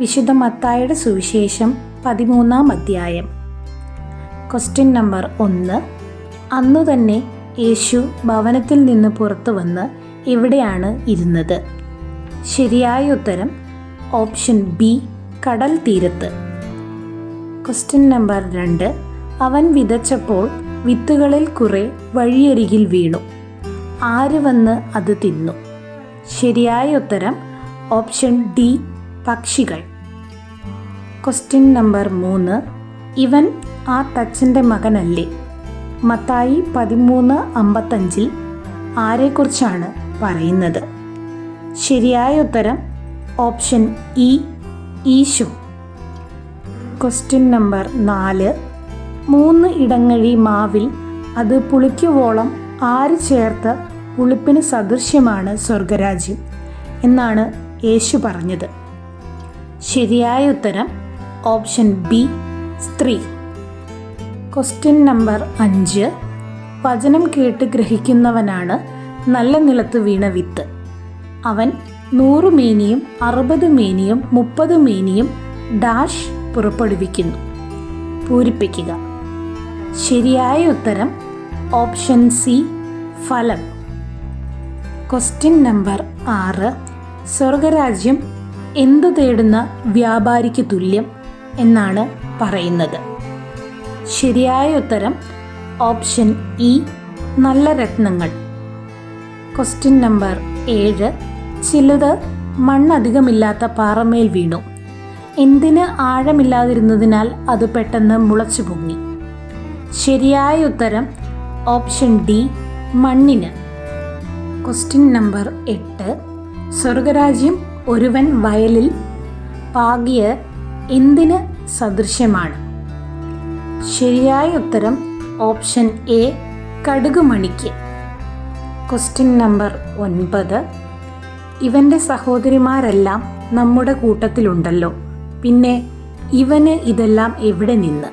വിശുദ്ധ മത്തായുടെ സുവിശേഷം പതിമൂന്നാം അധ്യായം. ക്വസ്റ്റ്യൻ നമ്പർ ഒന്ന്. അന്നു തന്നെ യേശു ഭവനത്തിൽ നിന്ന് പുറത്തു വന്ന് എവിടെയാണ് ഇരുന്നത്. ശരിയായ ഉത്തരം ഓപ്ഷൻ ബി കടൽ തീരത്ത്. ക്വസ്റ്റ്യൻ നമ്പർ രണ്ട്. അവൻ വിതച്ചപ്പോൾ വിത്തുകളിൽ കുറെ വഴിയരികിൽ വീണു. ആര് വന്ന് അത് തിന്നു? ശരിയായ ഉത്തരം ഓപ്ഷൻ ഡി പക്ഷികൾ. ക്വസ്റ്റ്യൻ നമ്പർ മൂന്ന്. ഇവൻ ആ തച്ചന്റെ മകനല്ലേ? മത്തായി പതിമൂന്ന് അമ്പത്തഞ്ചിൽ ആരെക്കുറിച്ചാണ് പറയുന്നത്? ശരിയായ ഉത്തരം option E Isho. Question number നാല്. മൂന്ന് ഇടങ്ങഴി മാവിൽ അത് പുളിക്കുവോളം ആര് ചേർത്ത് പുളിപ്പിന് സദൃശ്യമാണ് സ്വർഗരാജ്യം? എന്നാണ് യേശു പറഞ്ഞത്. ശരിയായ ഉത്തരം ഓപ്ഷൻ ബി സ്ത്രീ. ക്വസ്റ്റ്യൻ നമ്പർ അഞ്ച്. വചനം കേട്ട് ഗ്രഹിക്കുന്നവനാണ് നല്ല നിലത്ത് വീണ വിത്ത്. അവൻ നൂറ് മേനിയും അറുപത് മേനിയും മുപ്പത് മേനിയും ഡാഷ് പുറപ്പെടുവിക്കുന്നു. പൂരിപ്പിക്കുക. ശരിയായ ഉത്തരം ഓപ്ഷൻ സി ഫലം. ക്വസ്റ്റ്യൻ നമ്പർ ആറ്. സ്വർഗരാജ്യം എന്തു തേടുന്ന വ്യാപാരിക്ക് തുല്യം? എന്നാണ് പറയുന്നത്. ശരിയായ ഉത്തരം ഓപ്ഷൻ ഇ നല്ല രത്നങ്ങൾ. ക്വസ്റ്റ്യൻ നമ്പർ ഏഴ് ചിലത് മണ്ണധികമില്ലാത്ത പാറമേൽ വീണു. എന്തിന് ആഴമില്ലാതിരുന്നതിനാൽ അത് പെട്ടെന്ന് മുളച്ചു പൊങ്ങി? ശരിയായ ഉത്തരം ഓപ്ഷൻ ഡി മണ്ണിന്. ക്വസ്റ്റ്യൻ നമ്പർ എട്ട് സ്വർഗരാജ്യം ഒരുവൻ വയലിൽ പാകിയ എന്തിന് സദൃശ്യമാണ്? ശരിയായ ഉത്തരം ഓപ്ഷൻ എ കടുകുമണിക്ക്. ക്വസ്റ്റ്യൻ നമ്പർ ഒൻപത്. ഇവന്റെ സഹോദരിമാരെല്ലാം നമ്മുടെ കൂട്ടത്തിലുണ്ടല്ലോ. പിന്നെ ഇവന് ഇതെല്ലാം എവിടെ നിന്ന്?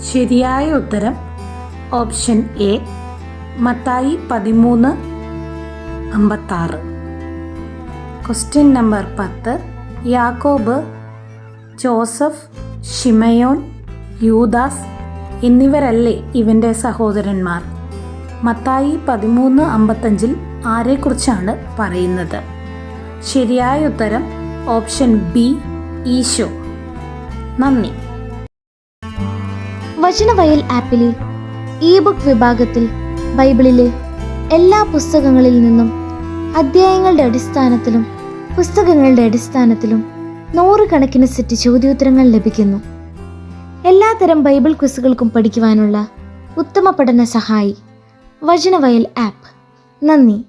ശരിയായ ഉത്തരം ഓപ്ഷൻ എ മത്തായി പതിമൂന്ന് അമ്പത്താറ്. ക്വസ്റ്റ്യൻ നമ്പർ പത്ത് യാക്കോബ് ജോസഫ് ഷിമയോൻ യൂദാസ് എന്നിവരല്ലേ ഇവന്റെ സഹോദരന്മാർ. മത്തായി പതിമൂന്ന് അമ്പത്തഞ്ചിൽ ആരെക്കുറിച്ചാണ് പറയുന്നത്? ശരിയായ ഉത്തരം ഓപ്ഷൻ ബി ഈശോ. നന്ദി. വചനവയൽ ആപ്പിലെ ഇ ബുക്ക് വിഭാഗത്തിൽ ബൈബിളിലെ എല്ലാ പുസ്തകങ്ങളിൽ നിന്നും അധ്യായങ്ങളുടെ അടിസ്ഥാനത്തിലും പുസ്തകങ്ങളുടെ അടിസ്ഥാനത്തിലും നൂറുകണക്കിന് സെറ്റ് ചോദ്യോത്തരങ്ങൾ ലഭിക്കുന്നു. എല്ലാത്തരം ബൈബിൾ ക്വിസുകൾക്കും പഠിക്കുവാനുള്ള ഉത്തമ പഠന സഹായി വചനവയൽ ആപ്പ്. നന്ദി.